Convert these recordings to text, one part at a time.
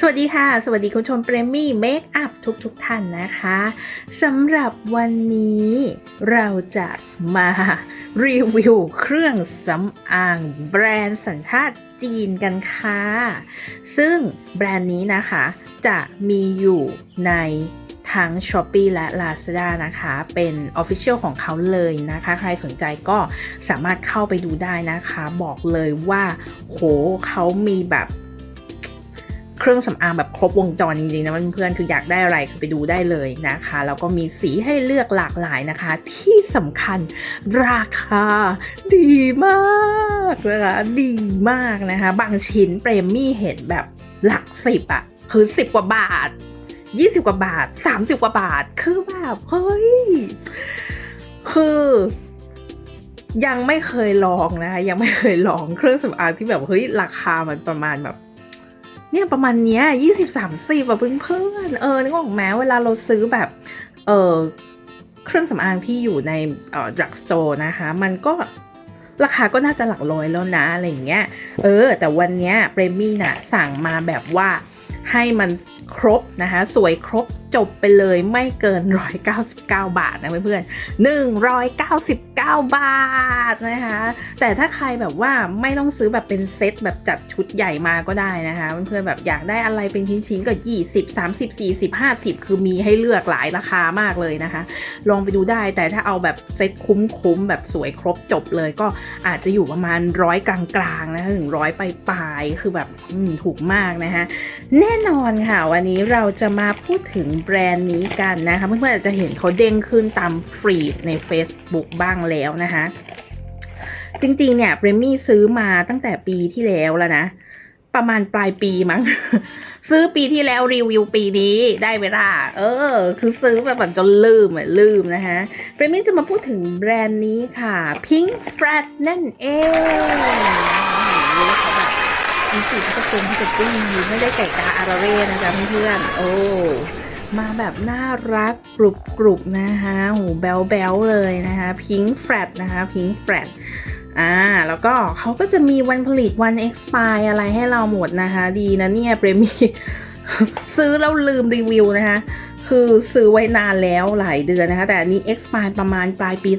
สวัสดีค่ะ สวัสดีคุณชมเปรมี่เมคอัพทุกทุกๆท่านนะคะสำหรับวันนี้เราจะมารีวิวเครื่องสำอางแบรนด์สัญชาติจีนกันค่ะ ซึ่งแบรนด์นี้นะคะจะมีอยู่ในทั้ง s h o p e e และ Lazada นะคะ เป็น Official ของเขาเลยนะคะ ใครสนใจก็สามารถเข้าไปดูได้นะคะ บอกเลยว่า โหเขามีแบบ เครื่องสำอางแบบครบวงจรจริงๆนะเพื่อนๆคืออยากได้อะไรคือไปดูได้เลยนะคะแล้วก็มีสีให้เลือกหลากหลายนะคะ ที่สำคัญราคาดีมากนะคะดีมากนะคะ บางชิ้นเปรมมี่เห็นแบบหลักสิบอะคือสิบกว่าบาทยี่สิบกว่าบาทสามสิบกว่าบาท คือแบบเฮ้ย คือ ยังไม่เคยลองนะคะยังไม่เคยลองเครื่องสำอางที่แบบเฮ้ยราคามันประมาณแบบ เนี่ยประมาณเนี้ยยี่สิบสามสิบแบบเพื่อนเออนึกออกไหมเวลาเราซื้อแบบเออเครื่องสำอางที่อยู่ในเอ่อดรักสโตร์นะคะ มันก็ราคาก็น่าจะหลักร้อยแล้วนะ อะไรอย่างเงี้ย เออ แต่วันเนี้ยเปรมี่น่ะสั่งมาแบบว่าให้มันครบนะคะ สวยครบจบไปเลยไม่เกิน 199 บาทนะเพื่อนๆ199 บาทนะคะ แต่ถ้าใครแบบว่าไม่ต้องซื้อแบบเป็นเซตแบบจัดชุดใหญ่มาก็ได้นะคะ เพื่อนๆแบบอยากได้อะไรเป็นชิ้นๆก็ 20 30 40 50 คือมีให้เลือกหลายราคามากเลยนะคะ ลองไปดูได้แต่ถ้าเอาแบบเซตคุ้มๆแบบสวยครบจบเลยก็อาจจะอยู่ประมาณร้อยกลางๆนะคะถึงร้อยปลายๆคือแบบถูกมากนะคะแน่นอนค่ะวันนี้เราจะมาพูดถึงแบรนด์นี้กันนะคะ เพื่อนๆอาจจะเห็นเขาเด้งขึ้นตามฟรีดใน Facebook บ้างแล้วนะคะ จริงๆเนี่ยเบรมี่ซื้อมาตั้งแต่ปีที่แล้วแล้วนะ ประมาณปลายปีมั้ง ซื้อปีที่แล้วรีวิวปีนี้ได้เวลา เออ คือซื้อแบบแบบจนลืมอะลืมนะคะเบรมี่จะมาพูดถึงแบรนด์นี้ค่ะ Pink Frat นั่นเองนี่เขาแบบมีสีที่จะตรงที่จะปิ้งไม่ได้ไก่กาอาราเร่นะจ๊ะเพื่อน โอ้ มาแบบน่ารักกรุบกรุบนะคะหูแบลแบลเลยนะคะพิงค์แฟรดนะคะพิงค์แฟรดอ่าแล้วก็เขาก็จะมีวันผลิตวัน expire อะไรให้เราหมดนะคะ ดีนะเนี่ยเปรมีซื้อแล้วลืมรีวิวนะคะคือซื้อไว้นานแล้วหลายเดือนนะคะ แต่อันนี้ expire ประมาณปลายปี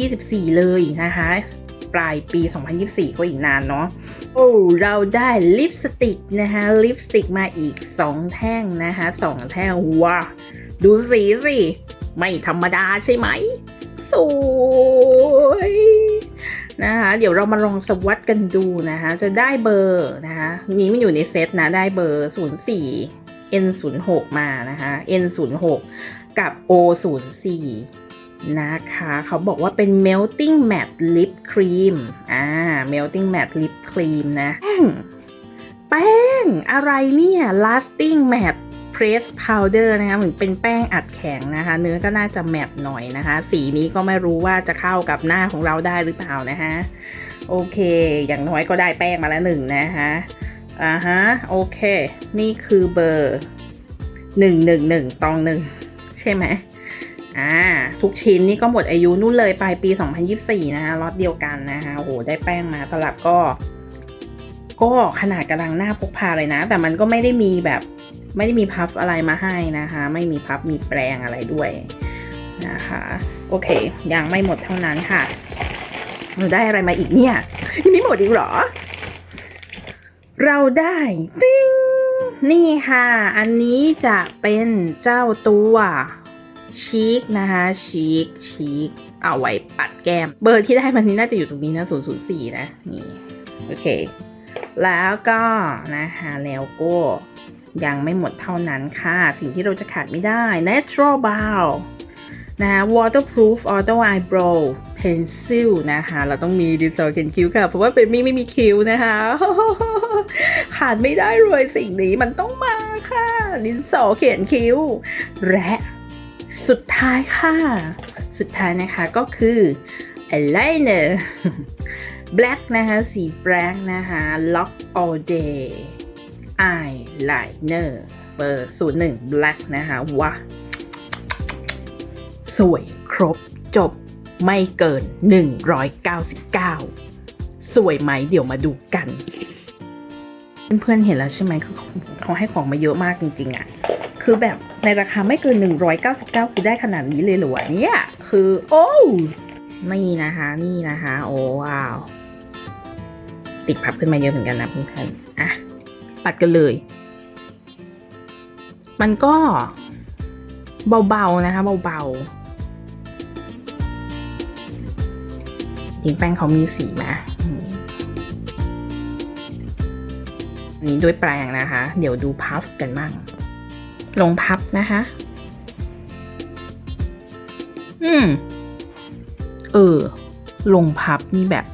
2024 เลยนะคะ ปลายปี 2024 ก็อีกนานเนาะโอ้เราได้ลิปสติกนะคะลิปสติกมาอีก 2 แท่งนะคะ2แท่งว้าดูสีสิ ไม่ธรรมดาใช่ไหม สวยนะคะเดี๋ยวเรามาลองสวัสดกันดูนะคะ จะได้เบอร์นะคะนี้มันอยู่ในเซตนะ ได้เบอร์ 04 N 0 6 มานะคะ N 0 6 กับ O 0 4 นะคะ เขาบอกว่าเป็น melting matte lip cream อ่า melting matte lip cream นะ แป้ง แป้ง อะไรเนี่ย lasting matte press powder นะคะเหมือนเป็นแป้งอัดแข็งนะคะ เนื้อก็น่าจะแมตหน่อยนะคะ สีนี้ก็ไม่รู้ว่าจะเข้ากับหน้าของเราได้หรือเปล่านะคะโอเค อย่างน้อยก็ได้แป้งมาแล้วหนึ่งนะคะอ่าฮะ โอเค นี่คือเบอร์หนึ่งหนึ่งหนึ่งตองหนึ่งใช่ไหม อ่าทุกชิ้นนี่ก็หมดอายุนู่นเลยปลายปี 2024 นะคะล็อตเดียวกันนะคะโอ้โหได้แป้งมาตลับก็ ก็ขนาดกำลังหน้าพกพาเลยนะ แต่มันก็ไม่ได้มีแบบ ไม่ได้มีพัฟอะไรมาให้นะคะ ไม่มีพัฟมีแปรงอะไรด้วยนะคะ โอเค ยังไม่หมดเท่านั้นค่ะได้อะไรมาอีกเนี่ยยังไม่หมดอีกเหรอ เราได้ติ้งนี่ค่ะ อันนี้จะเป็นเจ้าตัว ชีคนะคะชีคชีคเอาไว้ปัดแก้ม เบอร์ที่ได้มันนี้น่าจะอยู่ตรงนี้นะ004 นะ นี่ โอเค แล้วก็นะคะแล้วก็ยังไม่หมดเท่านั้นค่ะ สิ่งที่เราจะขาดไม่ได้ natural brow นะคะ waterproof auto eyebrow pencil นะคะเราต้องมีดินสอเขียนคิ้วค่ะ เพราะว่าเป็นมี่ไม่มีคิ้วนะคะ ขาดไม่ได้เลยสิ่งนี้มันต้องมาค่ะ ดินสอเขียนคิ้ว และ สุดท้ายค่ะ สุดท้ายนะคะก็คือ eyeliner black นะคะ สี black นะคะ lock all day eyeliner เบอร์01 black นะคะว้าสวยครบจบไม่เกิน 199 สวยไหมเดี๋ยวมาดูกัน เพื่อนๆเห็นแล้วใช่ไหมคือเขาเขาให้ของมาเยอะมากจริงๆอะคือแบบ ในราคาไม่เกิน 199 คือได้ขนาดนี้เลยเหรอเนี่ย คือ โอ้นี่นะคะ นี่นะคะ โอ้ว้าว ติดพับขึ้นมาเยอะเหมือนกันนะเพื่อนๆอะ ปัดกันเลย มันก็เบาๆนะคะเบาๆจริงแป้งเขามีสีมาอันนี้ด้วยแปรงนะคะ เดี๋ยวดูพัฟกันบ้าง ลงพับนะคะ อืม เออ ลงพับนี่แบบ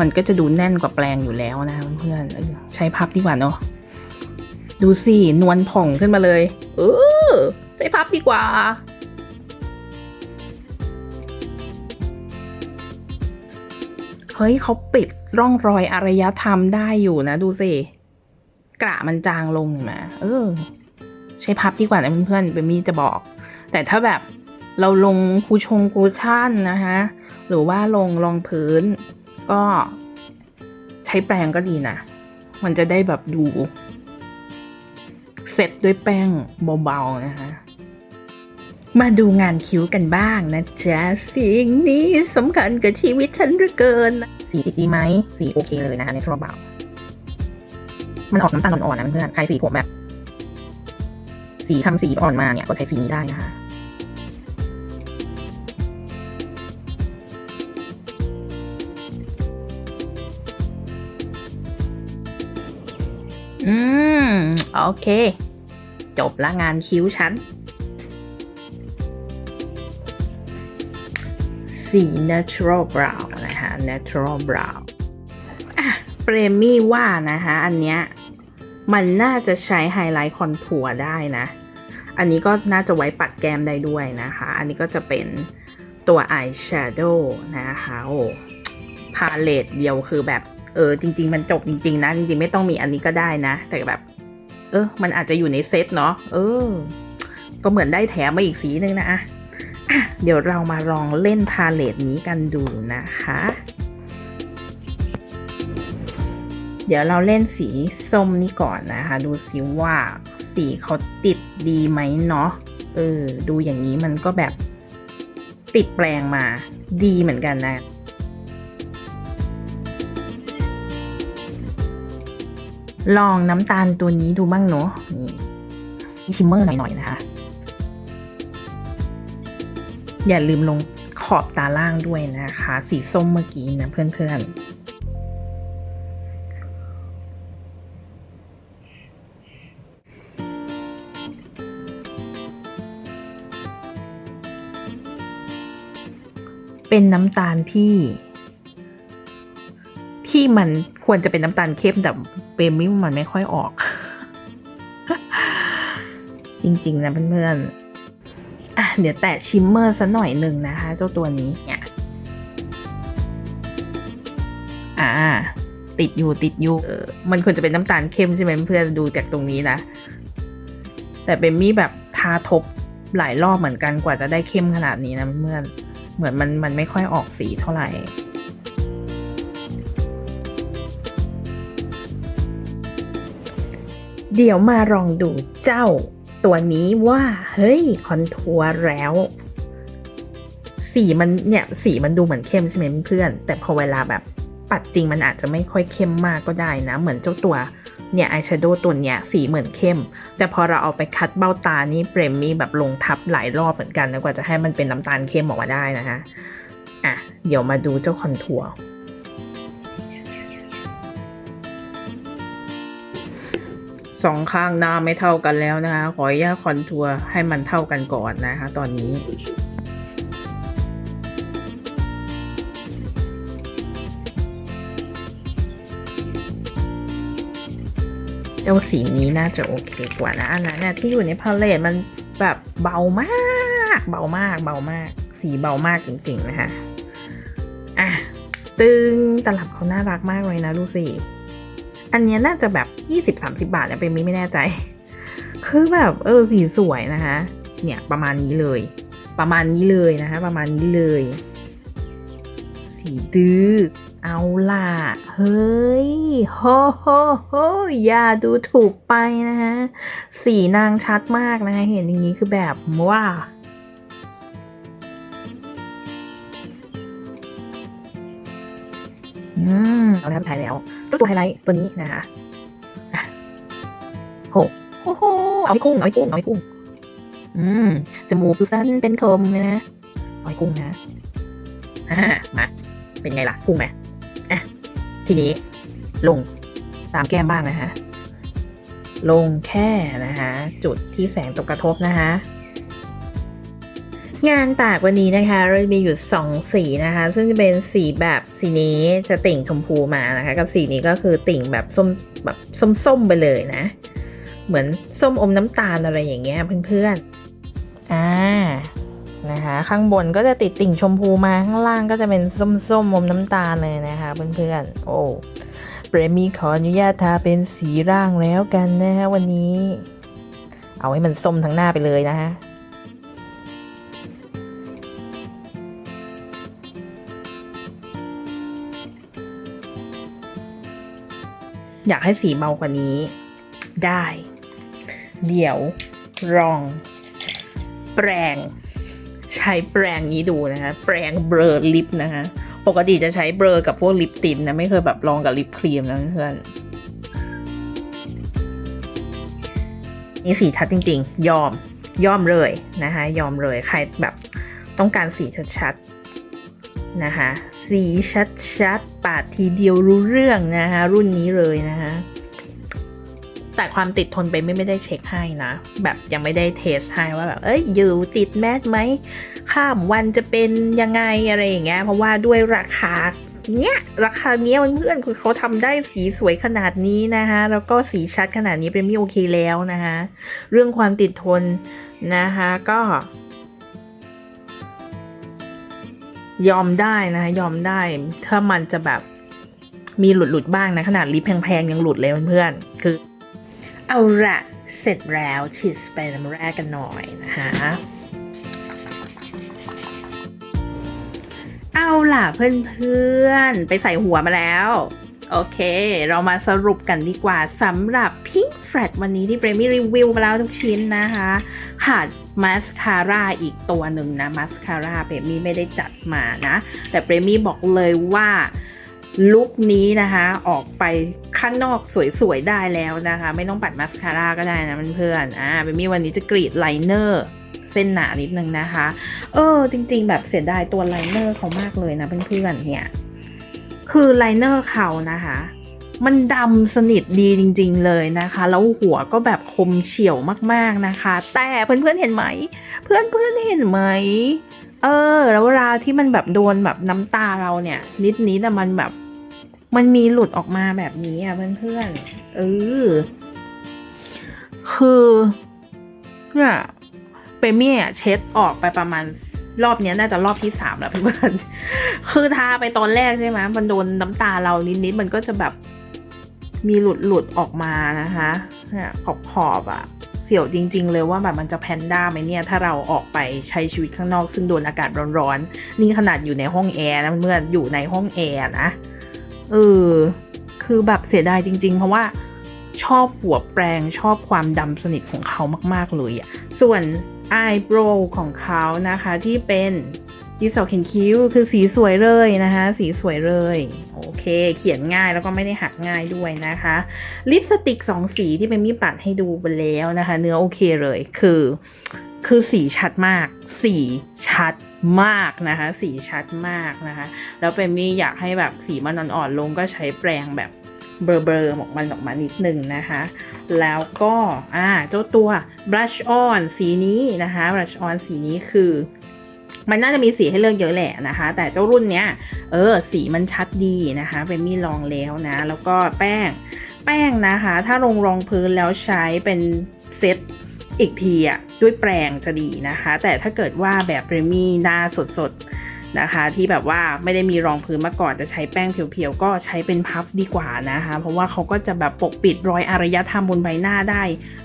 มันก็จะดูแน่นกว่าแปลงอยู่แล้วนะเพื่อนใช้พับดีกว่าเนาะ ดูสิ นวลผ่องขึ้นมาเลย เออ ใช้พับดีกว่าเฮ้ยเขาปิดร่องรอยอารยธรรมได้อยู่นะ ดูสิ กระมันจางลงเห็นไหมเออ ใช้พับดีกว่านะเพื่อนๆเบมี่จะบอก แต่ถ้าแบบเราลงคูชงคูชั่นนะคะหรือว่าลงรองพื้น ก็ใช้แปรงก็ดีนะ มันจะได้แบบดู เสร็จด้วยแป้งเบาๆนะคะมาดูงานคิ้วกันบ้างนะจ๊ะสิ่งนี้สำคัญกับชีวิตฉันเหลือเกิน สีติดดีไหมสีโอเคเลยนะคะในทรเบา มันออกน้ำตาลอ่อนๆนะเพื่อนใครสีผมแบบ สีทำสีอ่อนมาเนี่ยก็ใช้สีนี้ได้นะคะอืม โอเค จบละงานคิ้วฉัน สี natural brown นะคะ natural brown อะเปรมี่ว่านะคะ อันเนี้ย มันน่าจะใช้ไฮไลท์คอนทัวร์ได้นะ อันนี้ก็น่าจะไว้ปัดแก้มได้ด้วยนะคะ อันนี้ก็จะเป็นตัว Eye Shadow นะคะโอ้พาเลตเดียวคือแบบ เออ จริง ๆ มันจบจริง ๆ นะ จริง ๆ ไม่ต้องมีอันนี้ก็ได้นะ แต่แบบ เออ มันอาจจะอยู่ในเซตเนาะเออ ก็เหมือนได้แถมมาอีกสีนึงนะอะอะเดี๋ยวเรามาลองเล่นพาเลตนี้กันดูนะคะ เดี๋ยวเราเล่นสีส้มนี้ก่อนนะคะ ดูสิว่าสีเขาติดดีไหมเนาะเออ ดูอย่างนี้มันก็แบบติดแปลงมาดีเหมือนกันนะลองน้ำตาลตัวนี้ดูบ้างเนาะนี่ชิมเมอร์หน่อยๆนะคะ อย่าลืมลงขอบตาล่างด้วยนะคะ สีส้มเมื่อกี้นะเพื่อนๆ เป็นน้ำตาลที่ ที่มันควรจะเป็นน้ำตาลเข้มแต่เปรมิมันไม่ค่อยออก จริง ๆ นะเพื่อนๆอะเดี๋ยวแตะชิมเมอร์สัหน่อยหนึ่งนะคะ เจ้าตัวนี้เนี่ยอ่า ติดอยู่ติดอยู่มันควรจะเป็นน้ำตาลเข้มใช่ไหมเพื่อนดูจากตรงนี้นะ แต่เป็นมีแบบทาทบหลายรอบเหมือนกันกว่าจะได้เข้มขนาดนี้นะเพื่อน เหมือนมันมันไม่ค่อยออกสีเท่าไหร่เดี๋ยวมาลองดูเจ้าตัวนี้ว่า เฮ้ย คอนทัวร์แล้ว สีมันเนี่ยสีมันดูเหมือนเข้มใช่ไหมเพื่อน แต่พอเวลาแบบปัดจริงมันอาจจะไม่ค่อยเข้มมากก็ได้นะ เหมือนเจ้าตัว เนี่ยอายแชโดว์ตัวเนี้ยสีเหมือนเข้ม แต่พอเราเอาไปคัดเบ้าตานี่เปรมมี่แบบลงทับหลายรอบเหมือนกันนะกว่าจะให้มันเป็นน้ำตาลเข้มออกมาได้นะคะอะเดี๋ยวมาดูเจ้าคอนทัวร์สองข้างหน้าไม่เท่ากันแล้วนะคะ ขออนุญาตคอนทัวร์ให้มันเท่ากันก่อนนะคะ ตอนนี้ เจ้าสีนี้น่าจะโอเคกว่านะอันนั้นเนี่ยที่อยู่ในพาเลตมันแบบเบามากเบามากเบามาก สีเบามากจริงๆนะคะอะตึงตลับเขาน่ารักมากเลยนะดูสิอันนี้น่าจะแบบยี่สิบสามสิบาทเนี่ยเป็นมิไม่แน่ใจ คือแบบเออสีสวยนะคะ เนี่ยประมาณนี้เลย ประมาณนี้เลยนะคะ ประมาณนี้เลย สีดื้อ เอาล่ะ เฮ้ยโฮโฮโฮอย่าดูถูกไปนะฮะ สีนางชัดมากนะฮะ เห็นอย่างนี้คือแบบว้าอืมเอาแล้วถ่ายแล้วตัวตัวไฮไลท์ตัวนี้นะคะอะโหโอ้โหเอาให้กุ้งเอาให้กุ้งเอาให้กุ้ง อืม จมูกดูสั้นเป็นคมเลยนะเอาให้กุ้งนะอ่ามา เป็นไงล่ะ กุ้งไหมอะ ทีนี้ลงตามแก้มบ้างนะฮะ ลงแค่นะคะ จุดที่แสงตกกระทบนะคะ งานปากวันนี้นะคะ เราจะมีอยู่สองสีนะคะ ซึ่งจะเป็นสีแบบสีนี้จะติ่งชมพูมานะคะ กับสีนี้ก็คือติ่งแบบส้มแบบส้มๆไปเลยนะ เหมือนส้มอมน้ำตาลอะไรอย่างเงี้ยเพื่อนๆ อ่า นะคะ ข้างบนก็จะติดติ่งชมพูมาข้างล่างก็จะเป็นส้มๆอมน้ำตาลเลยนะคะเพื่อนๆโอ้เปรมีขออนุญาตทาเป็นสีร่างแล้วกันนะคะวันนี้ เอาให้มันส้มทั้งหน้าไปเลยนะคะอยากให้สีเบากว่านี้ ได้ เดี๋ยวลอง แปรง ใช้แปรงนี้ดูนะคะ แปรงเบลอลิปนะคะ ปกติจะใช้เบลอกับพวกลิปตินนะ ไม่เคยแบบลองกับลิปครีมนะเพื่อนนี่สีชัดจริง ๆ ยอม ยอมเลยนะคะ ยอมเลย ใครแบบต้องการสีชัดๆนะคะ สีชัดๆ ปาดทีเดียวรู้เรื่องนะคะ รุ่นนี้เลยนะคะ แต่ความติดทนไปไม่ไม่ได้เช็คให้นะ แบบยังไม่ได้เทสให้ว่าแบบเอ้ยอยู่ติดแมสไหมข้ามวันจะเป็นยังไงอะไรอย่างเงี้ยเพราะว่าด้วยราคาเนี้ยราคาเนี้ยเพื่อนคือเขาทำได้สีสวยขนาดนี้นะคะแล้วก็สีชัดขนาดนี้เป็นมีโอเคแล้วนะคะเรื่องความติดทนนะคะก็ยอมได้นะคะยอมได้ถ้ามันจะแบบมีหลุดหลุดๆบ้างนะ ขนาดลิปแพงๆ ยังหลุดเลยเพื่อนๆคือ เอาละเสร็จแล้วฉีดสเปรย์น้ำแรกกันหน่อยนะคะเอาล่ะเพื่อนๆ ไปใส่หัวมาแล้ว โอเค เรามาสรุปกันดีกว่าสำหรับ Pink Flat วันนี้ที่เบรมี่รีวิวมาแล้วทุกชิ้นนะคะ ขาดมาสคาร่าอีกตัวหนึ่งนะมาสคาร่าเบรมี่ไม่ได้จัดมานะ แต่เบรมี่บอกเลยว่า ลุคนี้นะคะ ออกไปข้างนอกสวยๆได้แล้วนะคะ ไม่ต้องปัดมาสคาร่าก็ได้นะเพื่อนๆอ่าเบมี่วันนี้จะกรีดไลเนอร์เส้นหนานิดนึงนะคะ เออ จริงๆ แบบเสียดายตัวไลเนอร์เขามากเลยนะเพื่อนๆเนี่ย คือไลเนอร์เขานะคะ มันดำสนิทดีจริง ๆ เลยนะคะ แล้วหัวก็แบบคมเฉียวมากๆนะคะ แต่เพื่อนๆเห็นไหม เพื่อนๆเห็นไหมเออ แล้วเวลาที่มันแบบโดนแบบน้ำตาเราเนี่ย นิดนิดอะมันแบบ มันมีหลุดออกมาแบบนี้อะเพื่อนๆเออคือเนี่ยเปมี่อะเช็ดออกไปประมาณรอบนี้น่าจะรอบที่สามแล้วเพื่อนคือทาไปตอนแรกใช่ไหมมันโดนน้ำตาเรานิดๆมันก็จะแบบมีหลุดหลุดออกมานะคะเนี่ยขอบขอบอะเสียวจริง ๆ เลยว่าแบบมันจะแพนด้าไหมเนี่ย ถ้าเราออกไปใช้ชีวิตข้างนอก ซึ่งโดนอากาศร้อนๆ นี่ขนาดอยู่ในห้องแอร์นะเมื่อนอยู่ในห้องแอร์นะ เออ คือแบบเสียดายจริง ๆ เพราะว่าชอบหัวแปรงชอบความดำสนิทของเขามากๆเลยอะส่วน eyebrow ของเขานะคะที่เป็นดิสอเคนคิ้วคือสีสวยเลยนะคะ สีสวยเลย โอเค เขียนง่ายแล้วก็ไม่ได้หักง่ายด้วยนะคะ ลิปสติกสองสีที่เป็นมีปัดให้ดูไปแล้วนะคะ เนื้อโอเคเลยคือ คือสีชัดมาก สีชัด มากนะคะ สีชัดมากนะคะ แล้วเป็นมี่อยากให้แบบสีมันอ่อนๆลงก็ใช้แปรงแบบเบลอๆออกมันออกมานิดนึงนะคะ แล้วก็อ่าเจ้าตัว blush on สีนี้นะคะ blush on สีนี้คือ มันน่าจะมีสีให้เลือกเยอะแหละนะคะ แต่เจ้ารุ่นเนี้ย เออ สีมันชัดดีนะคะเป็นมี่ลองแล้วนะ แล้วก็แป้ง แป้งนะคะ ถ้าลงรองพื้นแล้วใช้เป็นเซต อีกทีอะด้วยแปรงจะดีนะคะ แต่ถ้าเกิดว่าแบบเรมี่หน้าสดๆนะคะ ที่แบบว่าไม่ได้มีรองพื้นมาก่อนจะใช้แป้งเพียวๆ ก็ใช้เป็นพัฟดีกว่านะคะ เพราะว่าเขาก็จะแบบปกปิดรอยอารยธรรมบนใบหน้าได้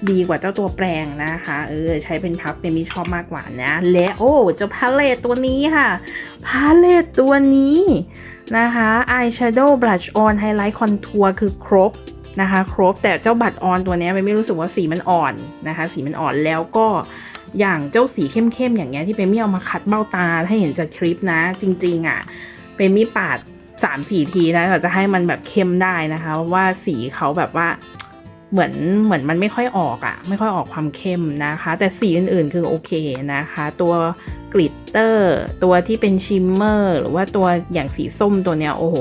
ดีกว่าเจ้าตัวแปรงนะคะเออใช้เป็นพัฟเดมี่ชอบมากกว่านะ และโอ้เจ้าพาเลตตัวนี้ค่ะพาเลตตัวนี้นะคะอายแชโดว์บลัชออนไฮไลท์คอนทัวร์คือครบ นะคะครบแต่เจ้าบัตรออนตัวนี้ยไม่รู้สึกว่าสีมันอ่อนนะคะ สีมันอ่อนแล้วก็อย่างเจ้าสีเข้มๆอย่างเงี้ยที่เปมี่เอามาคัดเบ้าตาให้เห็นจากคลิปนะ จริงๆอะเปมี่ปาดสามสี่ทีนะแต่จะให้มันแบบเข้มได้นะคะว่าสีเขาแบบว่าเหมือนเหมือนมันไม่ค่อยออกอะ่ะ ไม่ค่อยออกความเข้มนะคะ แต่สีอื่นๆคือโอเคนะคะ ตัวกลิตเตอร์ ตัวที่เป็นชิมเมอร์ หรือว่าตัวอย่างสีส้มตัวเนี้ยโอ้โห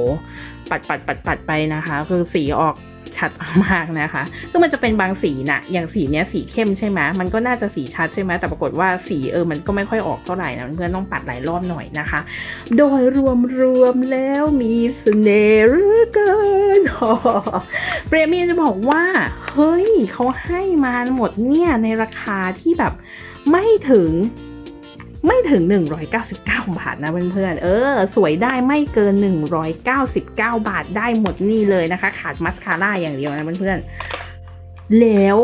ปัดปัดปัดปัดไปนะคะ คือสีออก ชัดมากนะคะซึ่งมันจะเป็นบางสีนะอย่างสีเนี้ยสีเข้มใช่ไหมมันก็น่าจะสีชัดใช่ไหมแต่ปรากฏว่าสีเออมันก็ไม่ค่อยออกเท่าไหร่นะเพื่อนต้องปัดหลายรอบหน่อยนะคะ โดยรวมรวมๆแล้วมีเสน่ห์เหลือเกินเปรมี่จะบอกว่า เฮ้ยเขาให้มาหมดเนี่ยในราคาที่แบบไม่ถึง ไม่ถึง 199 บาทนะเพื่อนๆ เออ สวยได้ไม่เกิน 199 บาทได้หมดนี่เลยนะคะ ขาดมัสคาร่าอย่างเดียวนะเพื่อนๆ แล้ว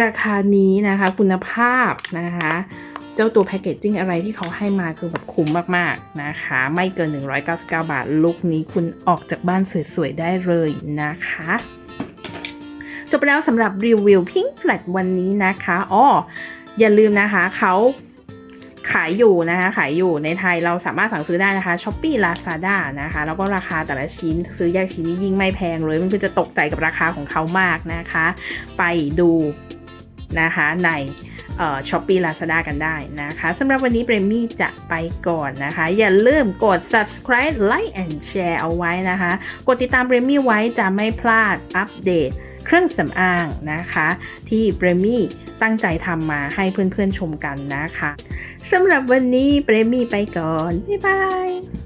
ราคานี้นะคะคุณภาพนะคะ เจ้าตัวแพคเกจจิ้งอะไรที่เขาให้มาคือแบบคุ้มมากๆนะคะ ไม่เกิน 199 บาท ลุคนี้คุณออกจากบ้านสวยๆ ได้เลยนะคะจบแล้วสำหรับรีวิว Pink Flat วันนี้นะคะอ๋ออย่าลืมนะคะเขา ขายอยู่นะคะขายอยู่ในไทยเราสามารถสั่งซื้อได้นะคะ s h อ p e e Lazada นะคะ แล้วก็ราคาแต่ละชิ้นซื้อแยกชิ้นนี่ยิ่งไม่แพงเลยมันคือจะตกใจกับราคาของเขามากนะคะ ไปดูนะคะในช้อปปี้ลาซาด้ากันได้นะคะสำหรับวันนี้เบรมี่จะไปก่อนนะคะ อย่าลืมกด subscribe like and share เอาไว้นะคะ กดติดตามเบรมี่ไว้จะไม่พลาดอัปเดต เครื่องสำอางนะคะ ที่เบรมี่ตั้งใจทำมาให้เพื่อนๆชมกันนะคะสำหรับวันนี้เบรมี่ไปก่อน บ๊ายบาย